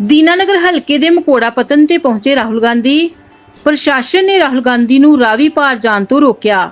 ਦੀਨਾਨਗਰ ਹਲਕੇ ਦੇ ਮਕੋੜਾ ਪਤਨ ਤੇ ਪਹੁੰਚੇ ਰਾਹੁਲ ਗਾਂਧੀ। ਪ੍ਰਸ਼ਾਸਨ ਨੇ ਰਾਹੁਲ ਗਾਂਧੀ ਨੂੰ ਰਾਵੀ ਪਾਰ ਜਾਣ ਤੋਂ ਰੋਕਿਆ।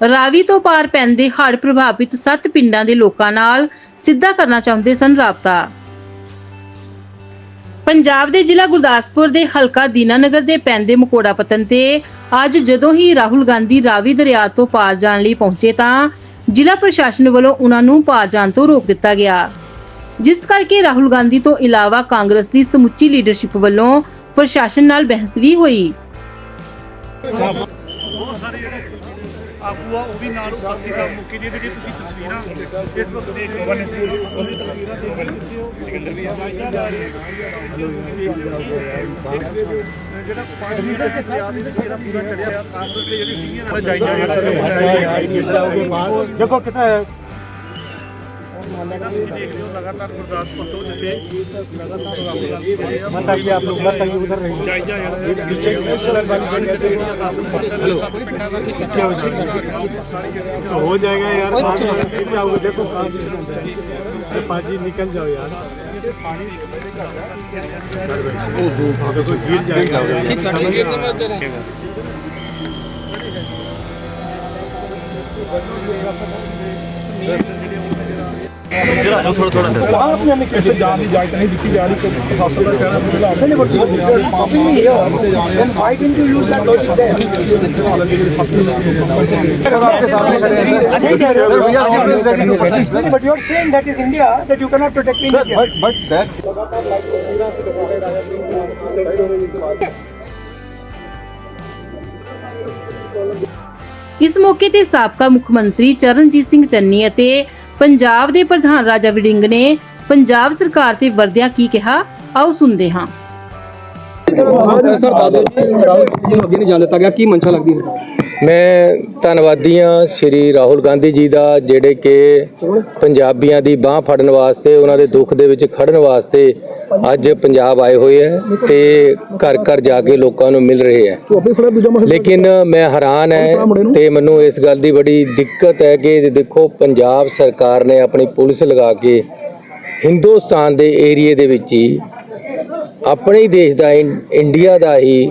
ਰਾਵੀ ਤੋਂ ਪਾਰ ਪੈਂਦੇ ਹੜ੍ਹ ਪ੍ਰਭਾਵਿਤ ਸੱਤ ਪਿੰਡਾਂ ਦੇ ਲੋਕਾਂ ਨਾਲ ਸਿੱਧਾ ਕਰਨਾ ਚਾਹੁੰਦੇ ਸਨ ਰਾਬਤਾ। ਪੰਜਾਬ ਦੇ ਜ਼ਿਲ੍ਹਾ ਗੁਰਦਾਸਪੁਰ ਦੇ ਹਲਕਾ ਦੀਨਾਨਗਰ ਦੇ ਪੈਂਦੇ ਮਕੋੜਾ ਪਤਨ ਤੇ ਅੱਜ ਜਦੋਂ ਹੀ ਰਾਹੁਲ ਗਾਂਧੀ ਰਾਵੀ ਦਰਿਆ ਤੋਂ ਪਾਰ ਜਾਣ ਲਈ ਪਹੁੰਚੇ ਤਾਂ ਜ਼ਿਲ੍ਹਾ ਪ੍ਰਸ਼ਾਸਨ ਵੱਲੋਂ ਉਹਨਾਂ ਨੂੰ ਪਾਰ ਜਾਣ ਤੋਂ ਰੋਕ ਦਿੱਤਾ ਗਿਆ। ਜਿਸ ਕਰਕੇ ਰਾਹੁਲ ਗਾਂਧੀ ਤੋਂ ਇਲਾਵਾ ਕਾਂਗਰਸ ਦੀ ਸਮੁੱਚੀ ਲੀਡਰਸ਼ਿਪ ਵੱਲੋਂ ਪ੍ਰਸ਼ਾਸਨ ਨਾਲ ਬਹਿਸ ਵੀ ਹੋਈ। ਬਹੁਤ ਸਾਰੇ ਜਿਹੜੇ ਆਗੂ ਉਹ ਵੀ ਨਾਲ ਉਪਸਥਿਤ ਆ ਮੁੱਕੀ ਦੀ ਤੁਸੀਂ ਤਸਵੀਰਾਂ ਫੇਸਬੁੱਕ ਦੇਖ ਦੇਖ ਰਹੇ ਹੋ ਸਿਕੰਦਰ ਜਿਹੜਾ ਪਾਣੀ ਦਾ ਸਿਆਸਤ ਦੇ ਜਿਹੜਾ ਪੂਰਾ ਚੜਿਆ ਕਾਂਗਰਸ ਦੇ ਜਿਹੜੀ लगातार गुरदासपुर टू जिसपे लगातार आप लोग बताइए उधर पीछे हेलो हो जाएगा यार जाओगे देखो पाजी निकल जाओ यार ओहो देखो गिर जाएगा ठीक है आपने हमें कैसे जान दी इजाजत नहीं दी जा रही तो प्रशासन का कहना मुझे नहीं but stopping me here then why didn't you use that logic there आपके सामने खड़े हैं But you are saying that is India, that you cannot protect India. but but that ਇਸ ਮੌਕੇ ਤੇ ਸਾਬਕਾ ਮੁੱਖ ਮੰਤਰੀ ਚਰਨਜੀਤ ਸਿੰਘ ਚੰਨੀ ਅਤੇ ਪੰਜਾਬ ਦੇ ਪ੍ਰਧਾਨ ਰਾਜਾ ਵੜਿੰਗ ਨੇ ਪੰਜਾਬ ਸਰਕਾਰ ਤੇ ਵਰਦਿਆਂ ਕੀ ਕਿਹਾ? ਆਓ ਸੁਣਦੇ ਹਾਂ। ਸਰ ਦਾਦੋ ਜੀ ਨੂੰ ਅੱਗੇ ਨਹੀਂ ਜਾਣ ਦਿੱਤਾ ਗਿਆ? ਕੀ ਮਨਸ਼ਾ ਲੱਗਦੀ ਹੈ? ਮੈਂ ਧੰਨਵਾਦੀ ਹਾਂ ਸ਼੍ਰੀ ਰਾਹੁਲ ਗਾਂਧੀ ਜੀ ਦਾ ਜਿਹੜੇ ਕਿ ਪੰਜਾਬੀਆਂ ਦੀ ਬਾਹ ਫੜਨ ਵਾਸਤੇ ਉਹਨਾਂ ਦੇ ਦੁੱਖ ਦੇ ਵਿੱਚ ਖੜਨ ਵਾਸਤੇ ਅੱਜ ਪੰਜਾਬ ਆਏ ਹੋਏ ਹੈ ਤੇ ਘਰ ਘਰ ਜਾ ਕੇ ਲੋਕਾਂ ਨੂੰ ਮਿਲ ਰਹੇ ਹੈ। ਲੇਕਿਨ ਮੈਂ ਹੈਰਾਨ ਹੈ ਤੇ ਮੈਨੂੰ ਇਸ ਗੱਲ ਦੀ ਬੜੀ ਦਿੱਕਤ ਹੈ ਕਿ ਦੇਖੋ ਪੰਜਾਬ ਸਰਕਾਰ ਨੇ ਆਪਣੀ ਪੁਲਿਸ ਲਗਾ ਕੇ ਹਿੰਦੁਸਤਾਨ ਦੇ ਏਰੀਏ ਦੇ ਵਿੱਚ ਹੀ ਆਪਣੇ ਹੀ ਦੇਸ਼ ਦਾ ਇੰਡੀਆ ਦਾ ਹੀ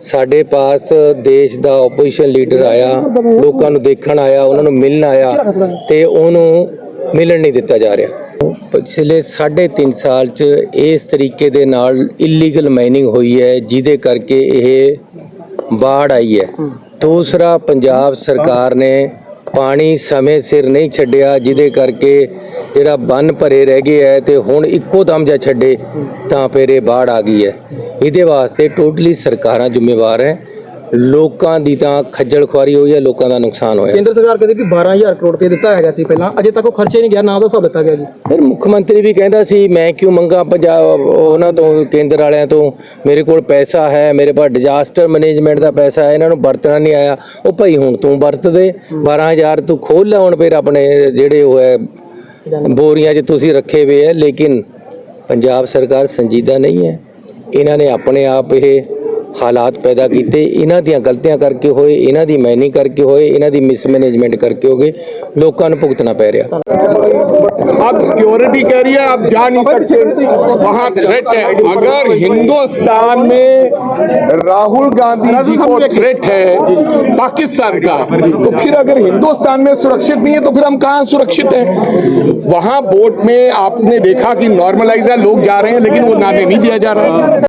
ਸਾਡੇ ਪਾਸ ਦੇਸ਼ ਦਾ ਆਪੋਜੀਸ਼ਨ ਲੀਡਰ ਆਇਆ, ਲੋਕਾਂ ਨੂੰ ਦੇਖਣ ਆਇਆ, ਉਹਨਾਂ ਨੂੰ ਮਿਲਣ ਆਇਆ ਤੇ ਉਹਨੂੰ ਮਿਲਣ ਨਹੀਂ ਦਿੱਤਾ ਜਾ ਰਿਹਾ। ਪਿਛਲੇ 3.5 ਸਾਲ ਚ ਇਸ ਤਰੀਕੇ ਦੇ ਨਾਲ ਇਲੀਗਲ ਮਾਈਨਿੰਗ ਹੋਈ ਹੈ, ਜਿਹਦੇ ਕਰਕੇ ਇਹ ਬਾੜ ਆਈ ਹੈ। ਦੂਸਰਾ, ਪੰਜਾਬ ਸਰਕਾਰ ਨੇ ਪਾਣੀ ਸਮੇਂ ਸਿਰ ਨਹੀਂ ਛੱਡਿਆ, ਜਿਹਦੇ ਕਰਕੇ ਜਿਹੜਾ ਬੰਨ ਭਰੇ ਰਹਿ ਗਏ ਹੈ ਤੇ ਹੁਣ ਇੱਕੋ ਦਮ ਜਾਂ ਛੱਡੇ ਤਾਂ ਫਿਰ ਇਹ ਬਾੜ ਆ ਗਈ ਹੈ। ਇਹਦੇ ਵਾਸਤੇ ਟੋਟਲੀ ਸਰਕਾਰਾਂ ਜ਼ਿੰਮੇਵਾਰ ਹੈ। ਲੋਕਾਂ ਦੀ ਤਾਂ ਖੱਜਲ ਖੁਆਰੀ ਹੋਈ ਹੈ ਲੋਕਾਂ ਦਾ ਨੁਕਸਾਨ ਹੋਇਆ। ਕੇਂਦਰ ਸਰਕਾਰ ਕਹਿੰਦੀ ਵੀ 12000 ਕਰੋੜ ਰੁਪਏ ਦਿੱਤਾ ਹੈਗਾ ਸੀ ਪਹਿਲਾਂ ਅਜੇ ਤੱਕ ਉਹ ਖਰਚੇ ਨਹੀਂ ਗਿਆ ਨਾ ਉਹਦਾ ਹਿਸਾਬ ਦਿੱਤਾ ਗਿਆ ਜੀ। ਫਿਰ ਮੁੱਖ ਮੰਤਰੀ ਵੀ ਕਹਿੰਦਾ ਸੀ ਮੈਂ ਕਿਉਂ ਮੰਗਾ ਪੰਜਾਬ ਉਹਨਾਂ ਤੋਂ ਕੇਂਦਰ ਵਾਲਿਆਂ ਤੋਂ? ਮੇਰੇ ਕੋਲ ਪੈਸਾ ਹੈ ਮੇਰੇ ਪਾਸ ਡਿਜ਼ਾਸਟਰ ਮੈਨੇਜਮੈਂਟ ਦਾ ਪੈਸਾ ਹੈ ਇਹਨਾਂ ਨੂੰ ਵਰਤਣਾ ਨਹੀਂ ਆਇਆ। ਉਹ ਭਾਈ ਹੁਣ ਤੂੰ ਵਰਤ ਦੇ 12000 ਤੂੰ ਖੋਲ ਲੈ ਹੁਣ ਫਿਰ ਆਪਣੇ ਜਿਹੜੇ ਉਹ ਹੈ ਬੋਰੀਆਂ 'ਚ ਤੁਸੀਂ ਰੱਖੇ ਹੋਏ ਹੈ ਲੇਕਿਨ ਪੰਜਾਬ ਸਰਕਾਰ ਸੰਜੀਦਾ ਨਹੀਂ ਹੈ। ਇਹਨਾਂ ਨੇ ਆਪਣੇ ਆਪ ਇਹ ਹਾਲਾਤ ਪੈਦਾ ਕੀਤੇ ਇਹਨਾਂ ਦੀਆਂ ਗਲਤੀਆਂ ਕਰਕੇ ਹੋਏ ਇਹਨਾਂ ਦੀ ਮਾਈਨਿੰਗ ਕਰਕੇ ਹੋਏ ਇਹਨਾਂ ਦੀ ਮਿਸਮੈਨੇਜਮੈਂਟ ਕਰਕੇ ਹੋਗੇ ਲੋਕਾਂ ਨੂੰ ਭੁਗਤਣਾ ਪੈ ਰਿਹਾ अब सिक्योरिटी कह रही है आप जा नहीं सकते वहाँ थ्रेट है अगर हिंदुस्तान में राहुल गांधी जी को थ्रेट है पाकिस्तान का तो फिर अगर हिंदुस्तान में सुरक्षित नहीं है तो फिर हम कहाँ सुरक्षित हैं वहाँ बोट में आपने देखा कि नॉर्मलाइज है लोग जा रहे हैं लेकिन वो नाने नहीं दिया जा रहा है